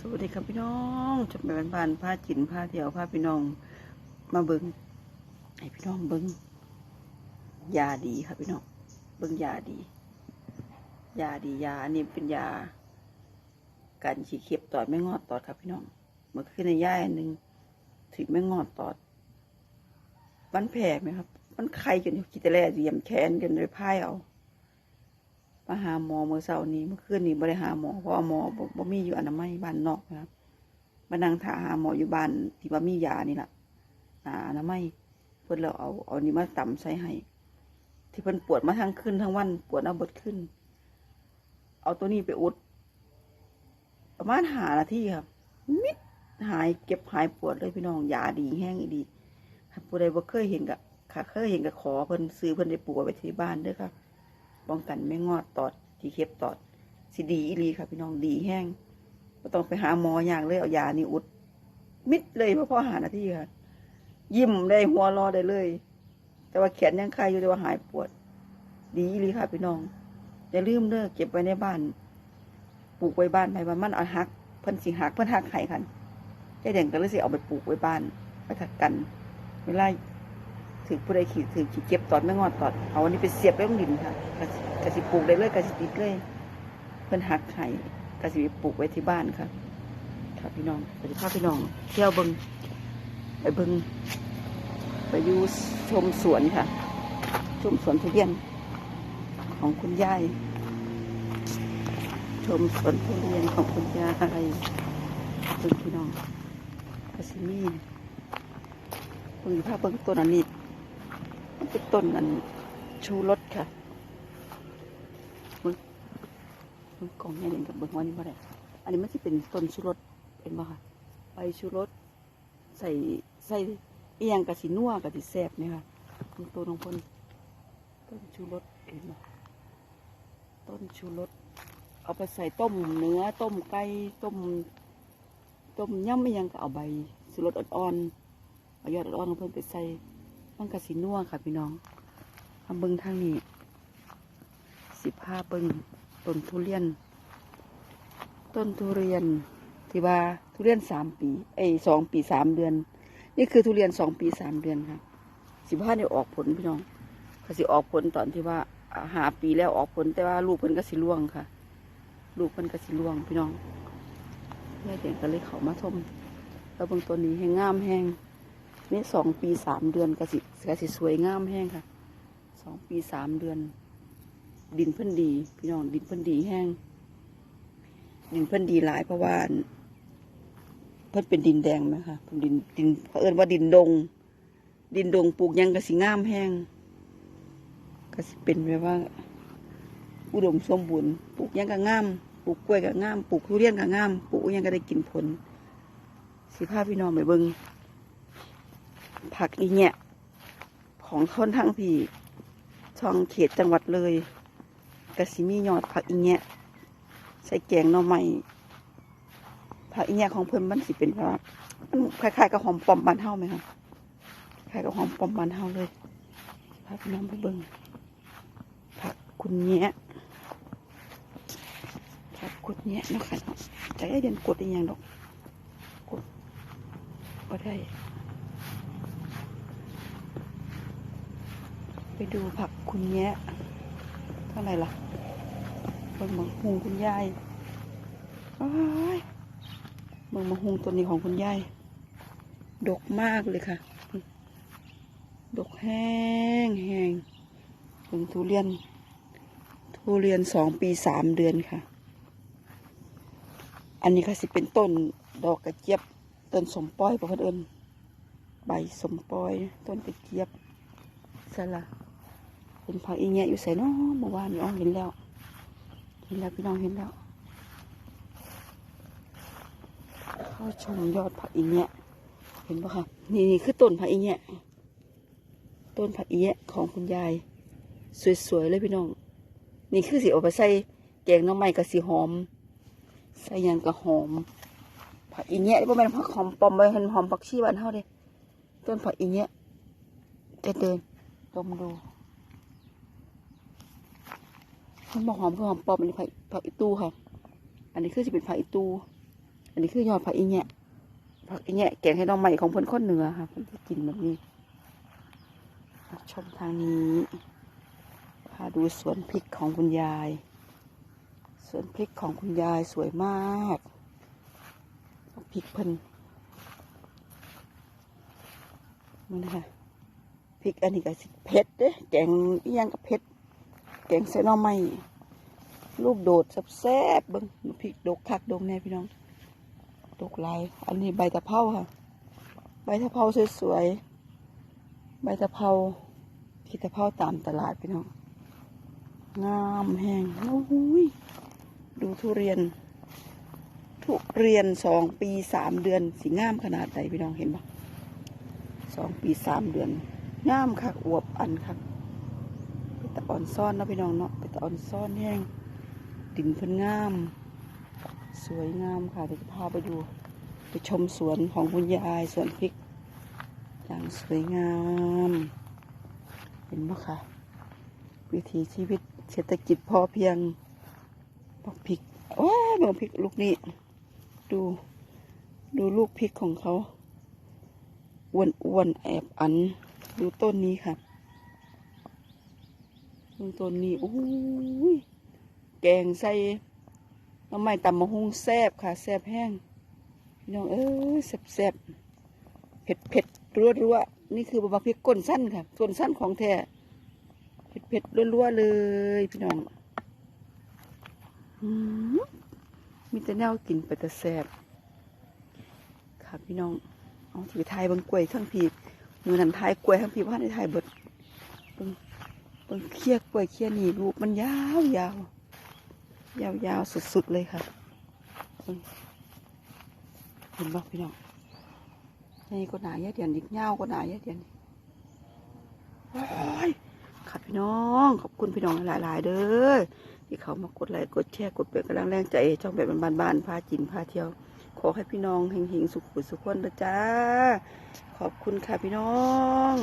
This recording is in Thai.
สวัสดีครับพี่น้องจะไปบ้านๆผ้าจินผ้าเที่ยวผ้าพี่น้อง มาเบิงให้พี่น้องเบิงยาดีครับพี่น้อง เบิ้งยาดี ยาดียาอันนี้เป็นยากันขี้เข็บตอดไม่งอดตอดครับพี่น้องเมื่อคืนในย่ายอันหนึ่งถึงไม่งอดตอดมันแผลไหมครับ มันไข้จนกิตแล่เยียมแขนจนเลยพ่ายเอา มาหาหมอเมื่อเช้านี้เมื่อคืนนี้บ่ได้หาหมอเพราะหมอบ่มีอยู่อนามัยบ้านนอกนะครับมานั่งถาหาหมออยู่บ้านที่ว่ามียานี่แหละหาอนามัยเพิ่นเราเอาเอานี่มาตำใส่ให้ที่เพิ่นปวดมาทั้งคืนทั้งวันปวดเอาบดขึ้น เอาตัวนี้ไปอุด ประมาณหานาทีครับมิดหายเก็บหายปวดเลยพี่น้องยาดีแห้งอีดีผู้ใดบ่เคยเห็นกะค่ะเคยเห็นกะขอเพิ่นซื้อเพิ่นได้ปลูกไว้ที่บ้านเด้อครับ ป้องกันไม่งอดตอดที่เข็บตอดสิดีอีหลีค่ะพี่น้องดีแห้งก็ต้องไปหาหมออย่างเลยเอายานี่อุด มิดเลยพราะพอหานาที่ค่ะ ยิ้มได้หัวรอได้เลย แต่ว่าแขนยังคายอยู่แต่ว่าหายปวด ดีอีหลีค่ะพี่น้องอย่าลืมเด้อเก็บไว้ในบ้านปลูกไว้บ้านไปบ้านมันเอาหักเพิ่นสิหักเพิ่นหักไข่คันไอ้เด่งก็เลยสิเอาไปปลูกไว้บ้านไปถักกัน เวลา ถือผู้ใดขี่ถือขี่เก็บตอดไม่งอดตอดเอาอันนี้ไปเสียบไว้ตรงดินค่ะกะสิกะสิปลูกได้เลยกะสิติดเลยเพิ่นหักไข่กะสิปปลูกไว้ที่บ้านค่ะค่ะพี่น้องไปพาพี่น้อง เที่ยวเบิงไปเบิงไปยูชมสวนค่ะ ชมสวนทุเรียน ของคุณยายชมสวนทุเรียนของคุณยายเบิ่งพี่น้องกะสิมีเบิ่งภาพเบิ่งต้นอันนี้ มันเป็นต้นอันชูรสค่ะเบิ่งเบิ่งกล่องนี่เองกับเบิ่งว่านี่ว่าไรอันนี้มันจะเป็นต้นชูรสเป็นบ่ค่ะใบชูรสใส่ใส่เอียงกับสีนัวกับสีแซบเนี่ยค่ะต้นต้นของคนต้นชูรสเห็นบ่ต้นชูรสเอาไปใส่ต้มเนื้อต้มไก่ต้ม ต้มยำไม่ยังก็เอาใบชูรสอ่อนๆเอายอดอ่อนๆของเพิ่นไปใส่ มันกะสินัวค่ะพี่น้องทำเบิ้งทางนี้ สิบห้าเบิ้งต้นทุเรียน ต้นทุเรียนที่ว่าทุเรียนสามปีเอ้สองปีสามเดือน นี่คือทุเรียนสองปีสามเดือนค่ะสิบห้าเนี่ยออกผลพี่น้องก็สิออกผลตอนที่ว่าหาปีแล้วออกผลแต่ว่าลูกเพิ่นก็สิร่วงค่ะ ลูกเพิ่นก็สิร่วงพี่น้องแม่เด็กก็เลยเขามาชมแล้วบางตัวนี้แห้งงามแห้ง นี่สองปีสามเดือนกระสิกระสิสวยงามแห้งค่ะสองปีสามเดือน ดินเพิ่นดี พี่น้องดินเพิ่นดีแห้งดินเพิ่นดีหลายเพราะว่าเพิ่นเป็นดินแดงไหมคะเป็นดินดินเขาเอิ้นว่าดินดง ดินดงปลูกยังกระสิงามแห้งกระสิเป็นแบบว่า อุดมสมบูรณ์ปลูกยังก็งามปลูกกล้วยก็งามปลูกทุเรียนก็งามปลูกยังก็ได้กินผลสิพาพี่น้องไปเบิง ผักอีเนี่ยของคนทั้งพี่ช่องเขตจังหวัดเลยกระสิมียอดผักอีเนี่ยใส่แกงหน่อไม้ผักอีเนี่ยของเพิ่นมันสิเป็นว่ามันคล้ายๆกับหอมปอมบานเฮาไหมคะคล้ายกับหอมปอมบานเฮาเลยพาพี่น้องไปเบิงผักคุณเนี่ยผักคุณเนี่ยนะค่ะเนาะจเดินกดอีกอย่างดอกก็ได้ ไปดูผักคุณแยะเท่าไหร่ล่ะเบิ่งมะฮุงคุณยายอ้ยเบิ่งมะฮุงตัวนี้ของคุณยายดกมากเลยค่ะ ดกแห้งแห้งเป็นทุเรียน ทุเรียนสองปีสามเดือนค่ะ อันนี้ค่ะสิเป็นต้นดอกกระเจี๊ยบ ต้นสมปอยประเพิ่นเอิญใบสมปอย ต้นกระเจี๊ยบสละ เป็นผักอีแงะอยู่ใส่น้อเมื่อวานนี้อ๋อเห็นแล้ว เห็นแล้วพี่น้องเห็นแล้วเข้าชมยอดผักอีแงะเห็นปะคะนี่นี่คือต้นผักอีแงะต้นผักอีแงะของคุณยาย สวยๆเลยพี่น้อง นี่คือสิเอาไปใส่แกงน้ำไม้กับสีหอม ใส่ยังกับหอมผักอีเงี้ยนี่บ่แม่นผักหอมปอมไปเห็นหอมผักชีบ้านเฮาเด้ต้นผักอีเงี้ยเดินดมดู มันบอกหอมคือหอมปอมอันนี้ผักผักอีตูค่ะ อันนี้คือจะเป็นผักอีตูอันนี้คือยอดผักอีแงะผักอีแงะแกงให้น้องใหม่ของเพิ่นคนเหนือค่ะเพิ่นจะกินแบบนี้ชมทางนี้พาดูสวนพริกของคุณยาย สวนพริกของคุณยายสวยมากพริกเพิ่นนี่นะคะพริกอันนี้ก็สิเผ็ดเด้แกงอีหยังกับเผ็ด แกงใส่หน่อไม้ลูกโดดแซ่บๆเบิ่งพริกดกคักดกแน่พี่น้อง ดกลายอันนี้ใบตะเภาค่ะ ใบตะเภาสวยๆ ใบตะเภาที่ตะเภาตามตลาดพี่น้อง งามแห้งโอ้ยดูทุเรียน ทุเรียนสองปีสามเดือนสีงามขนาดไหนพี่น้องเห็นปะสองปีสามเดือน งามคักอวบอันคักเป็นตะ อ่อนซ่อนเนาะพี่น้องเนาะเป็นตะอ่อนซ่อนแห้งดินเพิ่นงาม สวยงามค่ะเดี๋ยวจะพาไปดู ไปชมสวนของคุณยายสวนพริกอย่างสวยงาม เห็นไหมคะวิถีชีวิตเศรษฐกิจพอเพียงบักพริกโอ้ยบักพริกลูกนี้ ดูดูลูกพริกของเขาอ้วนอ้วนแอบอัน ดูต้นนี้ค่ะ ดูต้นนี้โอ้ยแกงใส่หน้ำไม้ตำมะฮุงแซบค่ะแซบแห้งพี่น้องเอ้ยแซบแซบเผ็ดเผ็ดรัวรัวนี่คือบักพริกก้นสั้นค่ะก้นสั้นของแท้เผ็ดเผ็ดๆรัวเลยพี่น้องมีแต่แนวกินไปแต่แซบค่ะพี่น้องเอาถือไทยบางกล้วยทั้งพีมือนันไทยกล้วยทั้งพีว่าในไทยเบิด เบางเบางเคี้ยกล้วยเคี้ยนี่ลูกมันยาวยาวยาวยาวสุดๆเลยค่ะเห็นบ่พี่น้องนี่ก็หนาแย่เดียนอีกเงาก็หนาแย่เดียนโอ้ยค่ะพี่น้อง ขอบคุณพี่น้องหลายๆเด้อที่เขามากดไลค์กดแชร์กดเป็นกำลังแรงใจช่องแบบบ้านๆพาจินพาเที่ยว ขอให้พี่น้องเฮงๆสุขสุขคนนะจ้า ขอบคุณค่ะพี่น้อง